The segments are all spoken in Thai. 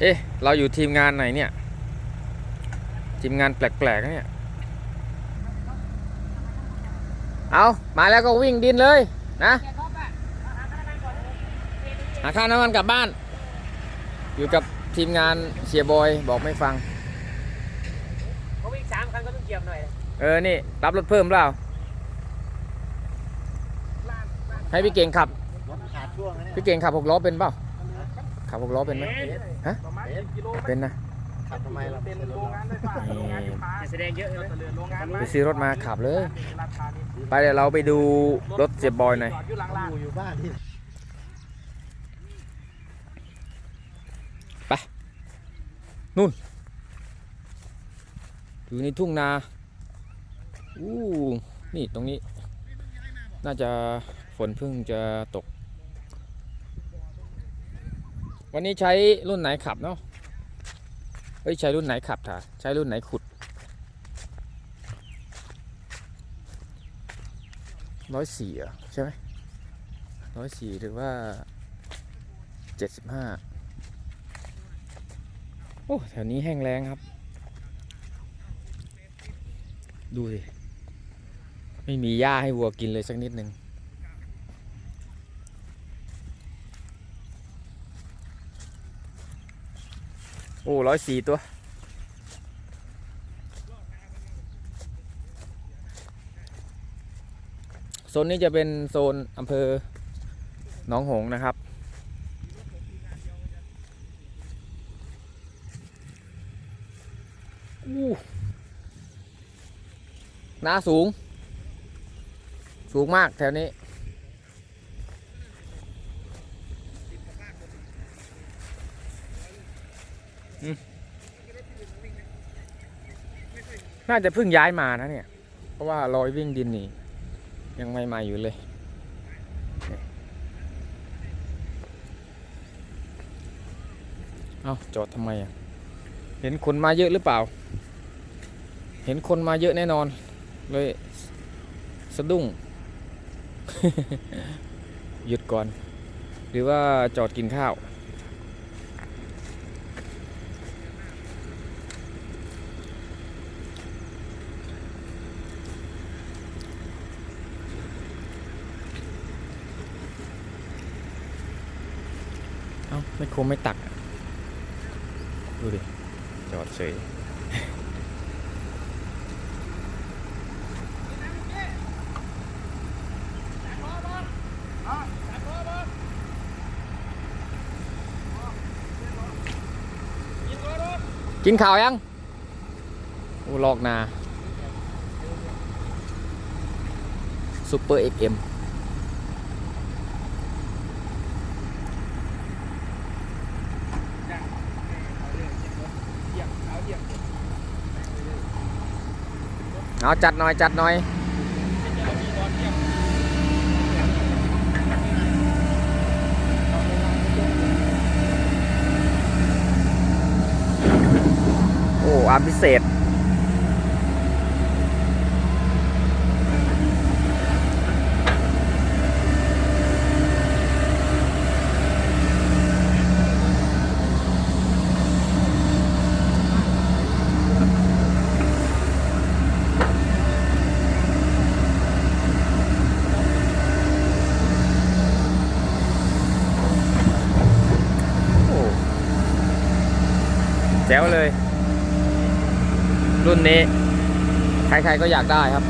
เอ๊ะ เราอยู่ทีมงานไหนเนี่ย ทีมงานแปลกๆนะเนี่ย เอามาแล้วก็วิ่งดินเลยนะ หาค่าน้ำมันกลับบ้าน อยู่กับทีมงานเชียร์บอยบอกไม่ฟังเขาวิ่งสามคันก็ต้องเกี่ยวหน่อย เออ นี่ รับรถเพิ่มเปล่า ให้พี่เก่งขับรถขาดช่วงนะเนี่ยพี่เก่งขับหกล้อเป็นเปล่า ขับหกล้อเป็นไหมฮะ ประมาณกิโลเป็นนะ ขับทำไมเราเป็เป็นนโรโรงงงางานนไฟฟ้าโรงงานไฟฟ้าแสดงเยอะเลยโรงงานไปซื้อรถมาขับเลยราคานี้ไปเดี๋ยวเราไปดูรถเสียบอยหน่อยจอดอยู่หลังอยู่อยู่บ้านที่อยู่ในทุ่งนา อู้ นี่ตรงนี้ น่าจะฝนเพิ่งจะตก วันนี้ใช้รุ่นไหนขับเนาะเฮ้ยใช้รุ่นไหนขับถ่าใช้รุ่นไหนขุดร้อยสี่อะใช่ไหมร้อยสี่หรือว่าเจ็ดสิบห้าโอ้แถวนี้แห้งแล้งครับ ดูสิ ไม่มีหญ้าให้วัวกินเลยสักนิดหนึ่ง โอ้ร้อยสี่ตัว โซนนี้จะเป็นโซนอำเภอหนองหงนะครับ อู้หน้าสูง สูงมากแถวนี้ อืม น่าจะเพิ่งย้ายมานะเนี่ย เพราะว่ารอยวิ่งดินนี่ยังไม่มาอยู่เลย เอาจอดทำไมอะ เห็นคนมาเยอะหรือเปล่า เห็นคนมาเยอะแน่นอน เลยสะดุ้ง หยุดก่อน หรือว่าจอดกินข้าว ไม่คมไม่ตัก ดูดิ จอดเฉยกินข่าวยังโอ้ลอกนาซูเปอร์เอ็กเอ็ม เอาจัดหน่อยจัดหน่อยโอ้อาพิเศษ จ๋วเลย รุ่นนี้ ใครๆก็อยากได้ครับ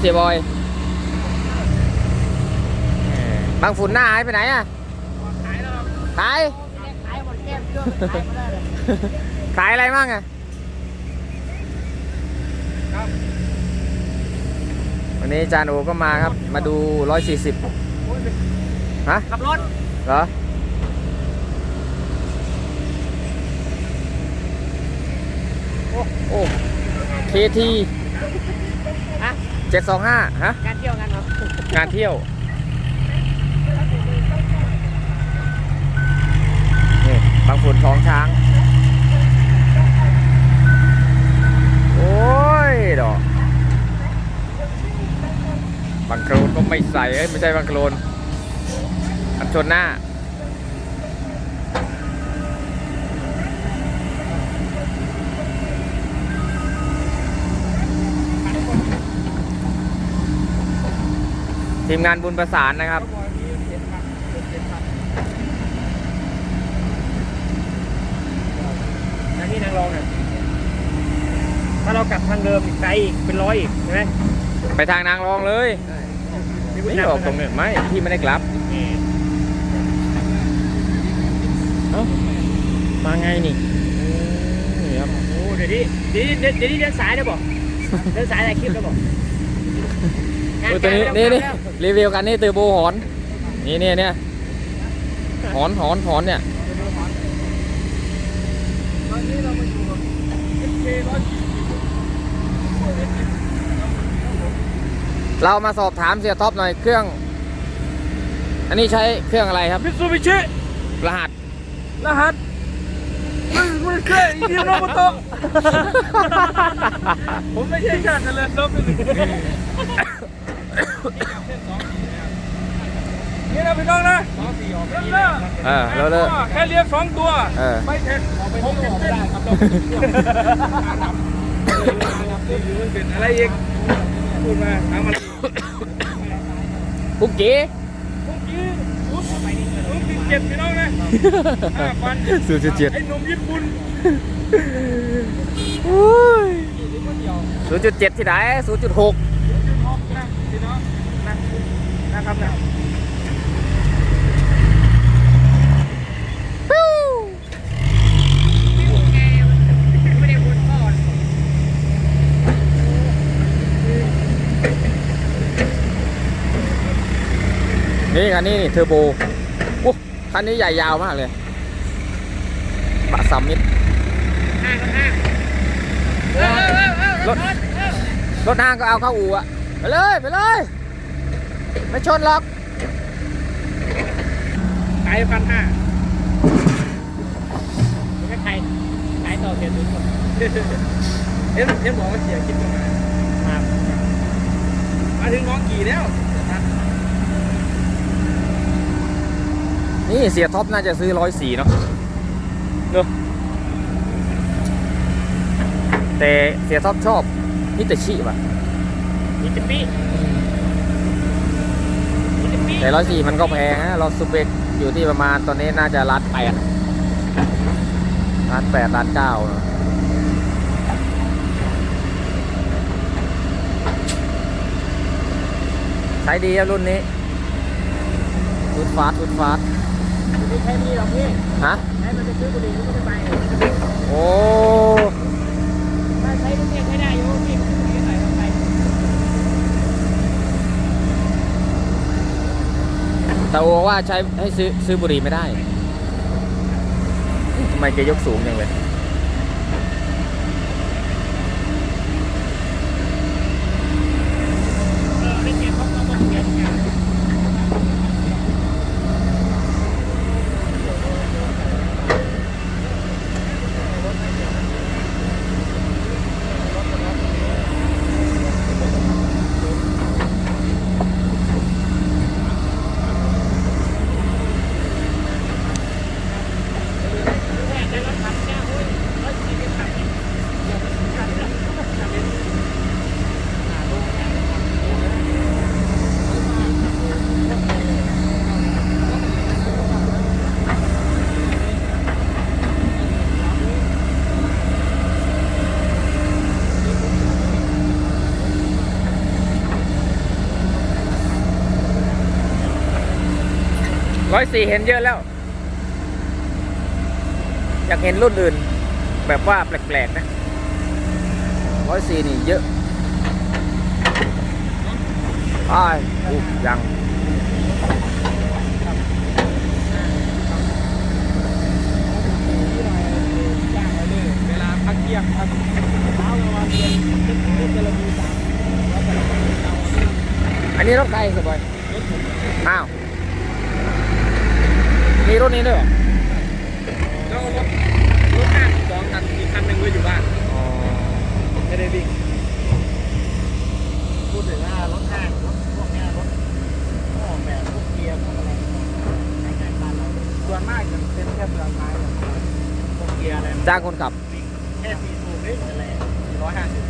เสียบอยบางฝุ่นหน้าหายไปไหนอะขายขายหมดแก้มชื่อขายอะไรบ้างอะวันนี้จานโอก็มาครับ มาดูร้อยสี่สิบฮะขับรถเหรอโอ้เคที เจ็ดสองห้าฮะ การเที่ยวงานครับงานเที่ยว นี่บางฝุ่นท้องช้าง โอ้ย ดอก บางโครนก็ไม่ใส่เอ้ย ไม่ใช่บางโครนอันชนหน้า ทีมงานบุญประสานนะครับ นั่นนี่นางรองเนี่ยถ้าเรากลับทางเดิมอีกไกลอีกเป็นร้อยอีกใช่ไหมไปทางนางรองเลยนี่ออกตรงนี้ไม่พี่ไม่ได้กลับนี่เอ้ามาไงนี่นี่ครับโอ้เดี๋ยวนี้เดี๋ยวนี้เดี๋ยวเดี๋ยวนี้เดินสายได้บ่เดินสายอะไรคลิปได้บ่งา นโอ้ยตัวนี้การนี่นี่แล้วรีวิวกันนี่เตอร์โบหอน นี่นี่เนี่ยหอนหอนหอนเนี่ยตอนนี้เรามาอยู่กับ FK ร้อยสี่เรามาสอบถามเสียท็อปหน่อยเครื่อง อันนี้ใช้เครื่องอะไรครับมิตซูบิชิรหัสรหัสไม่ไม่ใช่อีเดียโนโมโตะผมไม่ใช่ชาติเจริญลบ นี่นะพี่น้องนะสองสี่ออกเริ่มเออแล้วเลยแค่เลี้ยงสองตัวเออ ไม่เท็จผมเจ็ดเส้นเป็นอะไรอีกพูดมาถามอะไรปุ๊กกี้เมื่อกี้ปุ๊บปุ๊บเจ็ดพี่น้องนะห้าพันสูตรเจ็ดไอ้หนุ่มญี่ปุ่นศูนย์จุดเจ็ดที่ไหนศูนย์จุดหก พี่น้องนะนะครับนะไม่ได้พูดก่อนนี่คันนี้นี่เทอร์โบโอ้คันนี้ใหญ่ยาวมากเลยปะซัมมิดห้างก็ห้างเออเออเออรถรถห้างก็เอาเข้าอู่อะ ไปเลย ไปเลย ไม่ชนหรอกขายพันห้าไม่ใครขายต่อเสียศูนย์หมดเอ็นเอ็นบอกว่าเสียคิดประมาณครับมาถึงน้องกี่แล้ว นี่เสียท็อปน่าจะซื้อร้อยสี่เนาะเนอะแต่เสียท็อปชอบนิตาชิป่ะ มิจิปี้มิจิปี้แต่ร้อยสี่มันก็แพงนะเราซูเปกอยู่ที่ประมาณตอนนี้น่าจะล้านแปดล้านแปดล้านเก้าเนอะใช้ดีครับรุ่นนี้ฟุตฟาสต์ฟุตฟาสต์ไม่ใช่มีหรอกพี่ ฮะ ให้มันไปซื้อบุหรี่ก็ไม่ได้ไปโอ้ ถ้าใช้ลูกเองไม่ได้อยู่พี่ไม่ใส่เข้าไป แต่โอว่าใช้ให้ซื้อซื้อบุหรี่ไม่ได้ทำไมแกยกสูงจังเลย สี่เห็นเยอะแล้ว อยากเห็นรุ่นอื่น แบบว่าแปลกๆนะร้อยสี่นี่เยอะอ้าวยังพักเที่ยงครับเช้าประมาณเย็นเย็นจะระดีสามอันนี้รถใครสบายอ้าว มีรถนี้ด้วยเหรอแล้วก็รถรถห้างสองคันอีกคันหนึ่งไว้อยู่บ้านอ๋อไม่ได้วิ่งพูดถึงว่ารถห้างรถพวกเนี้ยรถพวกแบบพวกเกียร์พวกอะไรในงานบ้านเราส่วนมากจะเป็นแค่เปลือกไม้แบบพวกเกียร์อะไรจ้างคนขับวิ่งแค่สี่สูบนี่อะไรร้อยห้าสิบ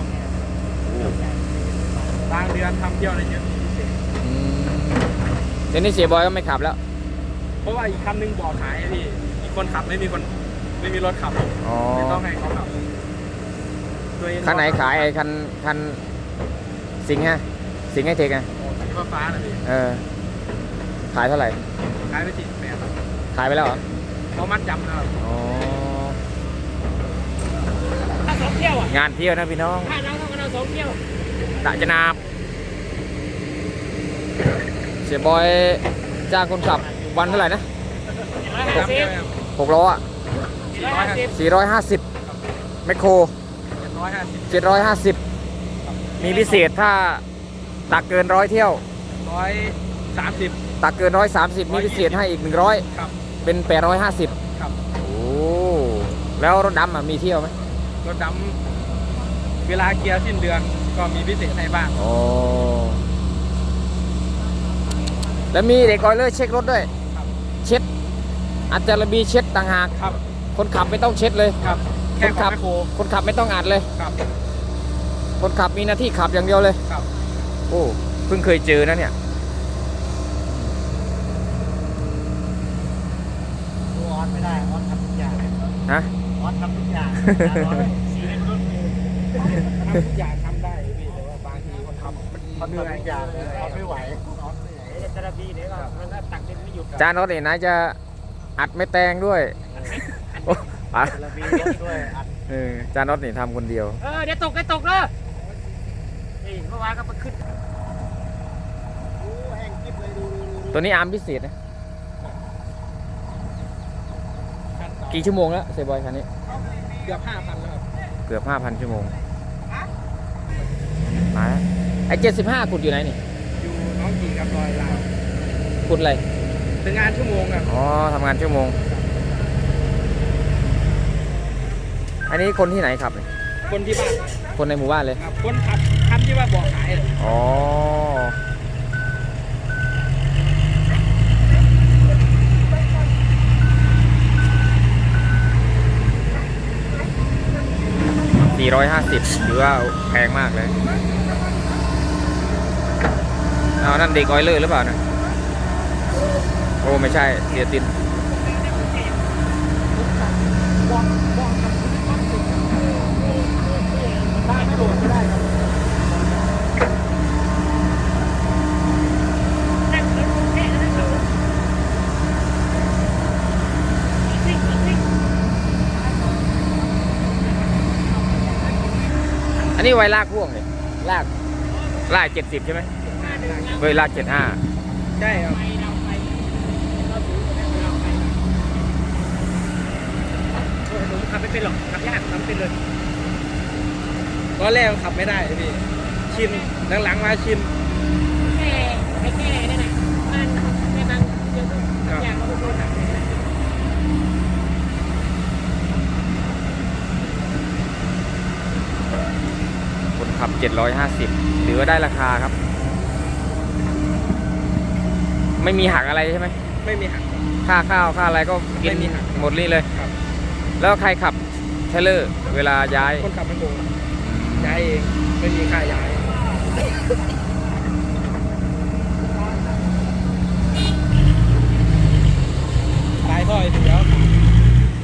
450บางเดือนทำเที่ยวอะไรเยอะพิเศษอืมเดี๋ยวนี้เสียบอยก็ไม่ขับแล้ว เพราะว่าอีกคันหนึงบอกขายอะพี่อีกคนขับไม่มีคนไม่มีรถขับอ๋อไม่ต้องให้เขาขับตัวเองคันไหนขายไอ้คันคันสิงห์ฮะสิงห์ไฮเทคไงโอ้สีฟ้าๆนะพี่เออขายเท่าไหร่ขายไปสี่แปดขายไปแล้วเหรอเขามัดจำนะครับอ๋อถ้าสองเที่ยวอะงานเที่ยวนะพี่น้องถ้าน้องต้องกันเอาสองเที่ยวตะจะนาบเสียบอยจ้างคนขับ วันเท่าไหร่นะร้อยห้าสิบหกล้ออะร้อยห้าสิบสี่ร้อยห้าสิบแมคโครเจ็ดร้อยห้าสิบเจ็ดร้อยห้าสิบมีพิเศษถ้าตักเกินร้อยเที่ยวร้อยสามสิบตักเกินร้อยสามสิบมีพิเศษให้อีกหนึ่งร้อยครับเป็นแปดร้อยห้าสิบครับโอ้แล้วรถดำอะมีเที่ยวไหมรถดำเวลาเคลียร์สิ้นเดือนก็มีพิเศษให้บ้างโอ้แล้วมีเด็กออยเลอร์เช็ครถด้วยครับ เช็ด อาจารย์บีเช็ดต่างหากครับ คนขับไม่ต้องเช็ดเลยครับแค่คนขัขับบแมคโครคนขับไม่ต้องอัดเลย ครับคนขับมีหน้าที่ขับอย่างเดียวเลย ครับ โอ้เพิ่งเคยเจอนะเนี่ยออสไม่ได้ออสทำทุกอย่างฮะ ออสทำทุกอย่างออสชีวิตรถมือทำทุกอย่างทำได้พี่แต่ว่าบางทีคนทำมันมันเหนื่อยทำทุกอย่างเลยออสไม่ไหวออสไม่ไหวจะระบีเนี่ยก็มันก็ตัก ดินไม่หยุดจานรถนี่นะจะอัดไม่แตงด้วยโอ้ปะระบีรถด้วยอัดเออจานรถนี่ทำคนเดียว เออเดี๋ยวตกเดี๋ยวตกเลยนี่เมื่อวานก็มาขึ้นโอ้แห้งกิ๊บเลยดูดูดูตัวนี้อาร์มพิเศษนะกี่ชั่วโมงแล้วเซบอยคันนี้ เกือบห้าพันแล้วครับเกือบ 5,000 ชั่วโมงมาแล้วไอ้75ขุดอยู่ไหนนี่อยู่น้องกี่กับรอยลาวขุดอะไร ถึงงานชั่วโมงครับอ๋อทำงานชั่วโมง อันนี้คนที่ไหนขับเนี่ยคนที่บ้านคนในหมู่บ้านเลย ครับคนขับคันที่ว่าบอกขายเลยอ๋อ 450หรือว่าแพงมากเลยเอานั่นเด็กออยเลอร์หรือเปล่านะโอ้ไม่ใช่เสียตินบ้านไม่โดอันนี้ไว้ลากพ่วงเลยลากลากเจ็ดสิบใช่ไหมเฮ้ยลากเจ็ดห้าใช่ครับ ไปเราไปเราถือเราไปโอ้ยผม ขับไม่เป็นหรอกขับยากขับไม่เป็นเลยตอนแรกขับไม่ได้พี่ชินหลังๆมาชินแค่ไอ้แค่นั่นน่ะมันแค่บางเดียวก็ขับยากเขาไม่โดนหนักคนขับ 750ถือว่าได้ราคาครับ ไม่มีหักอะไรใช่ไหมไม่มีหักค่าข้าวค่าอะไรก็กินไม่มีหักหมดนี่เลยครับ แล้วใครขับเทเลอร์เวลาย้าย คนขับแมคโครย้ายเองไม่มีค่าย้าย ปลายท่อยเสียขา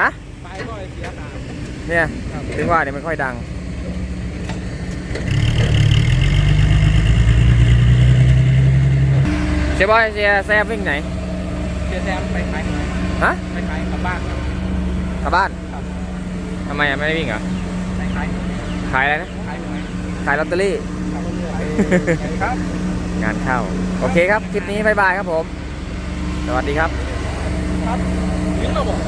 ฮะ ปลายท่อยเสียขาเนี่ย ครับถึงว่าเนี่ยไม่ค่อยดังเสียบอยเสียแซมวิ่งไหน เสียแซมไปขายฮะ ไปขายกลับบ้านครับ กลับบ้านครับ ทำไมอะไม่ได้วิ่งเหรอไปขายขายอะไรนะ ขายหวยขายลอตเตอรี่ครับครับ งานเข้า โอเคครับ คลิปนี้บายบายครับผม สวัสดีครับ ครับยิ้มเราบอก